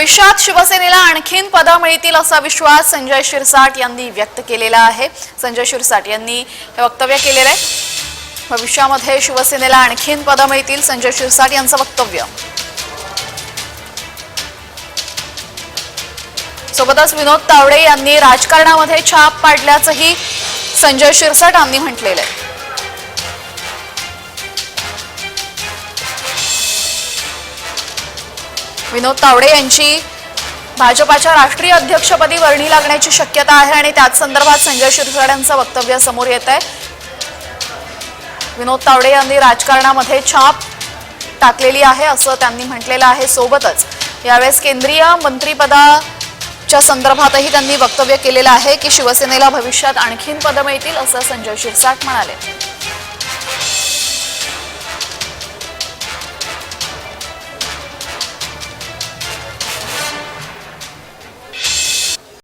भविष्यात शिवसेनेला आणखीन पदं मिळतील असा विश्वास संजय शिरसाट यांनी व्यक्त केलेला आहे. संजय शिरसाट यांनी हे वक्तव्य केलेलं आहे. भविष्यामध्ये शिवसेनेला आणखीन पदं मिळतील संजय शिरसाट यांचं वक्तव्य. सोबतच विनोद तावडे यांनी राजकारणामध्ये छाप पाडल्याचंही संजय शिरसाट यांनी म्हटलेलं आहे. विनोद तावडे यांची भाजपाच्या राष्ट्रीय अध्यक्षपदी वर्णी लागण्याची शक्यता आहे आणि त्याच संदर्भात संजय शिरसाट यांचं वक्तव्य समोर येत आहे. विनोद तावडे यांनी राजकारणामध्ये छाप टाकलेली आहे असं त्यांनी म्हटलेलं आहे. सोबतच यावेळेस केंद्रीय मंत्रिपदाच्या संदर्भातही त्यांनी वक्तव्य केलेलं आहे की शिवसेनेला भविष्यात आणखीन पदं मिळतील असं संजय शिरसाट म्हणाले.